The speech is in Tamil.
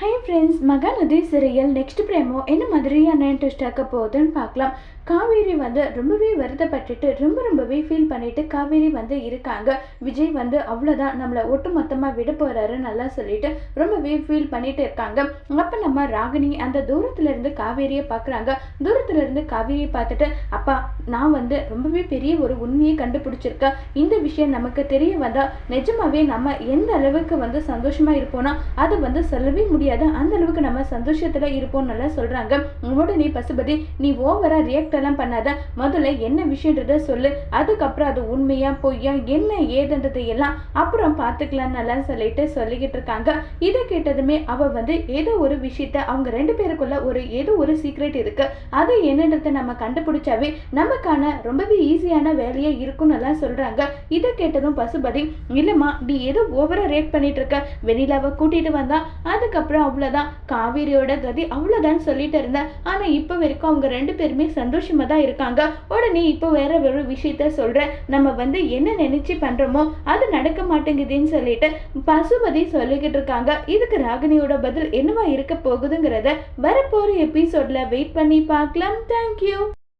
ஹை ஃப்ரெண்ட்ஸ் மகாநதி சிறையில் நெக்ஸ்ட் பிரேமோ என்ன மாதிரியான இன்ட்ரெஸ்ட் ஆக்க போகுதுன்னு பார்க்கலாம். காவேரி வந்து ரொம்பவே வருத்தப்பட்டுட்டு ரொம்ப ரொம்பவே ஃபீல் பண்ணிட்டு காவேரி வந்து இருக்காங்க. விஜய் வந்து அவ்வளோதான் நம்மளை ஒட்டு மொத்தமாக விட போகிறாரு நல்லா சொல்லிட்டு ரொம்பவே ஃபீல் பண்ணிட்டு இருக்காங்க. அப்போ நம்ம ராகினி அந்த தூரத்துல இருந்து காவேரியை பார்க்குறாங்க தூரத்துல இருந்து காவேரியை பார்த்துட்டு அப்பா நான் வந்து ரொம்பவே பெரிய ஒரு உண்மையை கண்டுபிடிச்சிருக்கேன். இந்த விஷயம் நமக்கு தெரிய வந்தால் நிஜமாவே நம்ம எந்த அளவுக்கு வந்து சந்தோஷமாக இருப்போம்னா அதை வந்து சொல்லவே முடியாது. அந்த அளவுக்கு நம்ம சந்தோஷத்துல இருப்போம்னு நல்லா சொல்றாங்க. உடனே பசுபதி நீ ஓவரா ரியாக்ட் எல்லாம் பண்ணாத. முதல்ல என்ன விஷயன்றத சொல்லு. அதுக்கப்புறம் அது உண்மையா பொய்யா என்ன ஏதுன்றதை எல்லாம் அப்புறம் பார்த்துக்கலாம் நல்லா சொல்லிட்டு சொல்லிக்கிட்டு இருக்காங்க. இதை கேட்டதுமே அவ வந்து ஏதோ ஒரு விஷயத்த அவங்க ரெண்டு பேருக்குள்ள ஒரு ஏதோ ஒரு சீக்ரெட் இருக்கு. அது என்னன்றதை நம்ம கண்டுபிடிச்சாவே நமக்கான ரொம்பவே ஈஸியான வேலையா இருக்கும்னு எல்லாம் சொல்றாங்க. இதை கேட்டதும் பசுபதி இல்லம்மா நீ ஏதோ ஓவரா ரியாக்ட் பண்ணிட்டு இருக்க. வெண்ணிலாவை கூட்டிட்டு வந்தா அதுக்கப்புறம் அவ்வளவுதான். காவேரியோட கதி அவ்வளோதான் சொல்லிட்டு இருந்தேன் ஆனா இப்போ வரைக்கும் அவங்க ரெண்டு பேருமே சந்தோஷமா தான் இருக்காங்க. உடனே இப்போ வேற ஒரு விஷயத்த சொல்றேன். நம்ம வந்து என்ன நினைச்சு பண்றோமோ அது நடக்க மாட்டேங்குதுன்னு சொல்லிட்டு பசுபதி சொல்லிக்கிட்டு இருக்காங்க. இதுக்கு ராகினியோட பதில் என்னவா இருக்க போகுதுங்கிறத வரப்போற எபிசோட்ல வெயிட் பண்ணி பார்க்கலாம். தேங்க்யூ